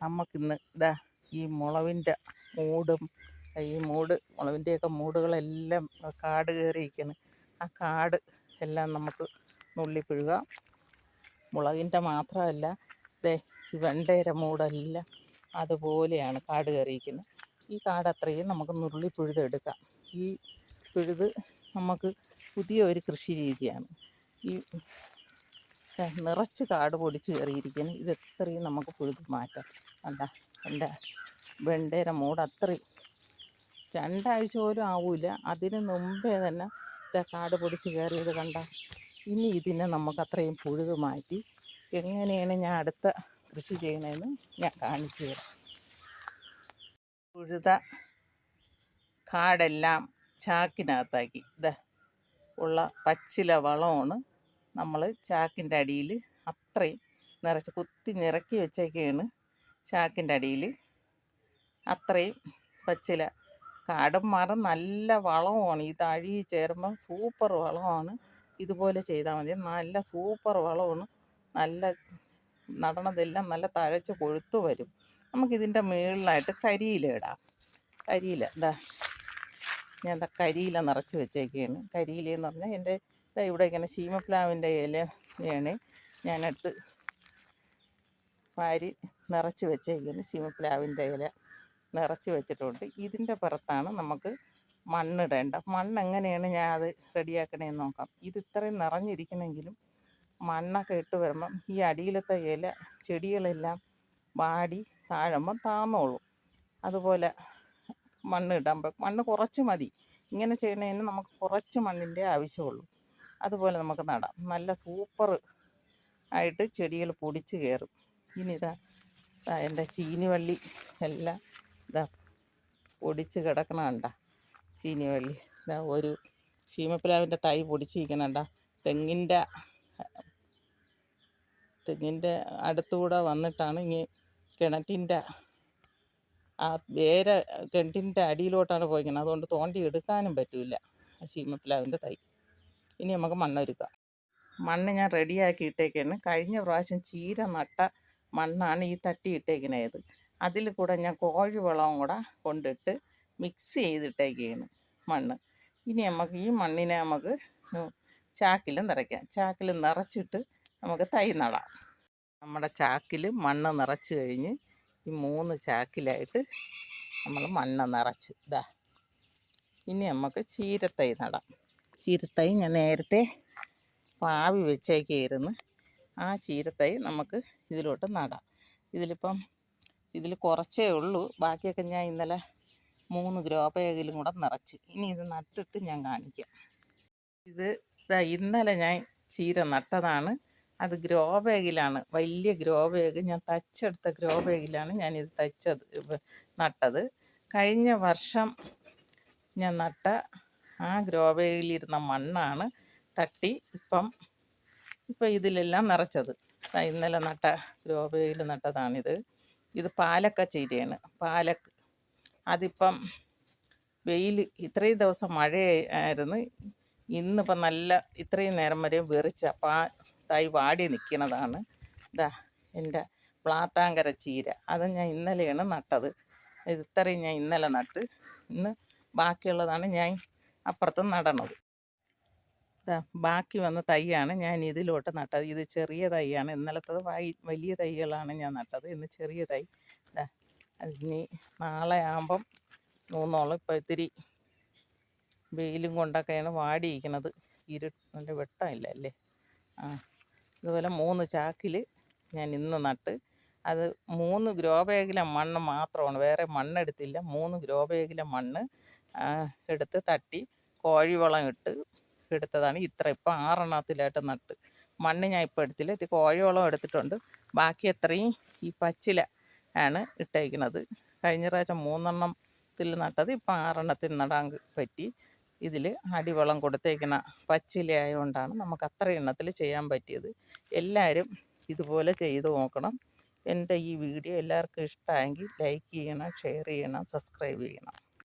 നമുക്കിന്ന് ഇതാ ഈ മുളവിന്റെ മൂടും ഈ മൂട് മുളവിന്റെയൊക്കെ മൂടുകളെല്ലാം കാട് കയറിയിരിക്കുന്നു ആ കാട് എല്ലാം നമുക്ക് നുള്ളിപ്പിഴുകാം. മുളകിന്റെ മാത്രമല്ല ദേ ഈ വെണ്ടയുടെ മൂടെല്ലാം അതുപോലെയാണ് കാട് കയറിയിരിക്കുന്നത്. ഈ കാട് അത്രയും നമുക്ക് നുള്ളി പിഴുതെടുക്കാം ഈ പിഴുത് നമുക്ക് പുതിയ ഒരു കൃഷി രീതിയാണ്. ഈ നിറച്ച് കാട് പൊടിച്ച് കയറിയിരിക്കുന്നു. ഇത് എത്രയും നമുക്ക് പുഴുത് മാറ്റാം. അല്ല എന്റെ വെണ്ടയുടെ മൂട് അത്രയും. രണ്ടാഴ്ച പോലും ആവൂല. അതിന് മുമ്പേ തന്നെ കാട് പൊടിച്ച് കയറിയത് കണ്ട. ഇനി ഇതിനെ നമുക്ക് അത്രയും പുഴുത് മാറ്റി എങ്ങനെയാണ് ഞാൻ അടുത്ത കൃഷി ചെയ്യണമെന്ന് ഞാൻ കാണിച്ചു തരാം. പുഴുത കാടെല്ലാം ചാക്കിനകത്താക്കി. ഇതാ ഉള്ള പച്ചില വളമാണ് നമ്മൾ ചാക്കിന്റെ അടിയിൽ അത്രയും നിറച്ച് കുത്തി നിറക്കി വെച്ചേക്കാണ് ചാക്കിന്റെ അടിയിൽ അത്രയും പച്ചില. കാടും മരം നല്ല വളമാണ് ഈ തഴി ചേരുമ്പോൾ സൂപ്പർ വളമാണ് ഇതുപോലെ ചെയ്താൽ മതി. നല്ല സൂപ്പർ വളമാണ് നല്ല നടണതെല്ലാം നല്ല തഴച്ച് കൊഴുത്തു വരും. നമുക്കിതിന്റെ മുകളിലായിട്ട് കരിയില ഇടാം. കരിയില എന്താ ഞാൻ എന്താ കരിയില നിറച്ച് വെച്ചേക്കാണ് കരിയില എന്ന് പറഞ്ഞാൽ എന്റെ ഇവിടെ ഇങ്ങനെ ശീമപ്ലാവിന്റെ ഇലയാണ് ഞാനെടുത്ത് വാരി നിറച്ച് വെച്ചേക്കാണ് ശീമപ്ലാവിന്റെ ഇല നിറച്ച് വെച്ചിട്ടുണ്ട്. ഇതിന്റെ പുറത്താണ് നമുക്ക് മണ്ണിടേണ്ട. മണ്ണ് എങ്ങനെയാണ് ഞാൻ അത് റെഡിയാക്കണേന്ന് നോക്കാം. ഇത് ഇത്രയും നിറഞ്ഞിരിക്കണമെങ്കിലും മണ്ണൊക്കെ ഇട്ട് വരുമ്പം ഈ അടിയിലത്തെ ഇല ചെടികളെല്ലാം വാടി താഴുമ്പം താന്നോളും. അതുപോലെ മണ്ണ് മണ്ണ് കുറച്ച് മതി. ഇങ്ങനെ ചെയ്യണതിന് നമുക്ക് കുറച്ച് മണ്ണിന്റെ ആവശ്യമുള്ളൂ. അതുപോലെ നമുക്ക് നടാം. നല്ല സൂപ്പർ ആയിട്ട് ചെടികൾ പൊടിച്ച് കയറും. ഇനി ഇതാ എന്റെ ചീനിവള്ളി എല്ലാം ഇതാ പൊടിച്ച് കിടക്കണ കണ്ട. ചീനിവള്ളി ഇതാ ഒരു ചീമപ്പിലാവിന്റെ തൈ പൊടിച്ചിരിക്കണണ്ട തെങ്ങിന്റെ തെങ്ങിന്റെ അടുത്തുകൂടെ വന്നിട്ടാണ് ഇനി കിണറ്റിന്റെ ആ വേര കിണറ്റിന്റെ അടിയിലോട്ടാണ് പോയിക്കുന്നത് അതുകൊണ്ട് തോണ്ടി എടുക്കാനും പറ്റില്ല ചീമപ്പിലാവിന്റെ തൈ. ഇനി നമുക്ക് മണ്ണൊരുക്കാം മണ്ണ് ഞാൻ റെഡിയാക്കി ഇട്ടേക്കാണ് കഴിഞ്ഞ പ്രാവശ്യം ചീര നട്ട മണ്ണാണ് ഈ തട്ടി ഇട്ടേക്കണത് അതിൽ കൂടെ ഞാൻ കോഴി വളവും കൂടെ കൊണ്ടിട്ട് മിക്സ് ചെയ്തിട്ടേക്കാണ് മണ്ണ്. ഇനി നമുക്ക് ഈ മണ്ണിനെ നമുക്ക് ചാക്കിൽ നിറയ്ക്കാം. ചാക്കിൽ നിറച്ചിട്ട് നമുക്ക് തൈ നടാം. നമ്മുടെ ചാക്കിൽ മണ്ണ് നിറച്ച് കഴിഞ്ഞ് ഈ മൂന്ന് ചാക്കിലായിട്ട് നമ്മൾ മണ്ണ് നിറച്ച്. ഇതാ ഇനി നമുക്ക് ചീരത്തൈ നടാം. ചീരത്തൈ ഞാൻ നേരത്തെ പാവി വെച്ചേക്കായിരുന്നു. ആ ചീരത്തൈ നമുക്ക് ഇതിലോട്ട് നടാം. ഇതിലിപ്പം ഇതിൽ കുറച്ചേ ഉള്ളൂ. ബാക്കിയൊക്കെ ഞാൻ ഇന്നലെ മൂന്ന് ഗ്രോ കൂടെ നിറച്ച്. ഇനി ഇത് നട്ടിട്ട് ഞാൻ കാണിക്കാം. ഇത് ഇന്നലെ ഞാൻ ചീര നട്ടതാണ്. അത് ഗ്രോ ബാഗിലാണ് വലിയ ഗ്രോ ബാഗ് ഞാൻ തച്ചെടുത്ത ഗ്രോ ബാഗിലാണ് ഞാനിത് തച്ചത് നട്ടത്. കഴിഞ്ഞ വർഷം ഞാൻ നട്ട ആ ഗ്രോബയിലിരുന്ന മണ്ണാണ് തട്ടി ഇപ്പം ഇപ്പം ഇതിലെല്ലാം നിറച്ചത്. ഇന്നലെ നട്ട ഗ്രോ ബാഗിൽ നട്ടതാണിത്. ഇത് പാലക്ക ചീരയാണ്. പാലക്ക് അതിപ്പം വെയിൽ ഇത്രയും ദിവസം മഴയായിരുന്നു. ഇന്നിപ്പം നല്ല ഇത്രയും നേരം വരെ വെറിച്ച പാ തൈ വാടി നിൽക്കുന്നതാണ്. ഇതാ എന്റെ പ്ലാത്താങ്കര ചീര. അത് ഞാൻ ഇന്നലെയാണ് നട്ടത്. ഇത് ഇത്രയും ഞാൻ ഇന്നലെ നട്ട്. ഇന്ന് ബാക്കിയുള്ളതാണ് ഞാൻ അപ്പുറത്ത് നടണത് ബാക്കി വന്ന തൈയാണ് ഞാൻ ഇതിലോട്ട് നട്ടത്. ഇത് ചെറിയ തൈയാണ്. ഇന്നലത്തത് വൈ വലിയ തൈകളാണ് ഞാൻ നട്ടത്. ഇന്ന് ചെറിയ തൈ. ഇതാ അതിനി നാളെ ആകുമ്പം മൂന്നോളം ഇപ്പം ഇത്തിരി വെയിലും കൊണ്ടൊക്കെയാണ് വാടിയിരിക്കുന്നത്. ഇരു നല്ല വെട്ടമില്ല അല്ലേ? ആ ഇതുപോലെ മൂന്ന് ചാക്കിൽ ഞാൻ ഇന്ന് നട്ട്. അത് മൂന്ന് ഗ്രോ ബാഗിലെ മണ്ണ് മാത്രമാണ്. വേറെ മണ്ണെടുത്തില്ല. മൂന്ന് ഗ്രോ ബാഗിലെ മണ്ണ് എടുത്ത് തട്ടി കോഴിവളം ഇട്ട് എടുത്തതാണ്. ഇത്ര ഇപ്പം ആറെണ്ണത്തിലായിട്ട് നട്ട്. മണ്ണ് ഞാൻ ഇപ്പോൾ എടുത്തില്ല. ഇത് കോഴിവളം എടുത്തിട്ടുണ്ട്. ബാക്കി എത്രയും ഈ പച്ചില ആണ് ഇട്ടേക്കുന്നത്. കഴിഞ്ഞ പ്രാവശ്യം മൂന്നെണ്ണത്തിൽ നട്ടത് ഇപ്പം ആറെണ്ണത്തിൽ നടാൻ പറ്റി. ഇതിൽ അടിവളം കൊടുത്തേക്കണ പച്ചില ആയതുകൊണ്ടാണ് നമുക്ക് അത്ര എണ്ണത്തിൽ ചെയ്യാൻ പറ്റിയത്. എല്ലാവരും ഇതുപോലെ ചെയ്തു നോക്കണം. എന്റെ ഈ വീഡിയോ എല്ലാവർക്കും ഇഷ്ടമായെങ്കിൽ ലൈക്ക് ചെയ്യണം ഷെയർ ചെയ്യണം സബ്സ്ക്രൈബ് ചെയ്യണം.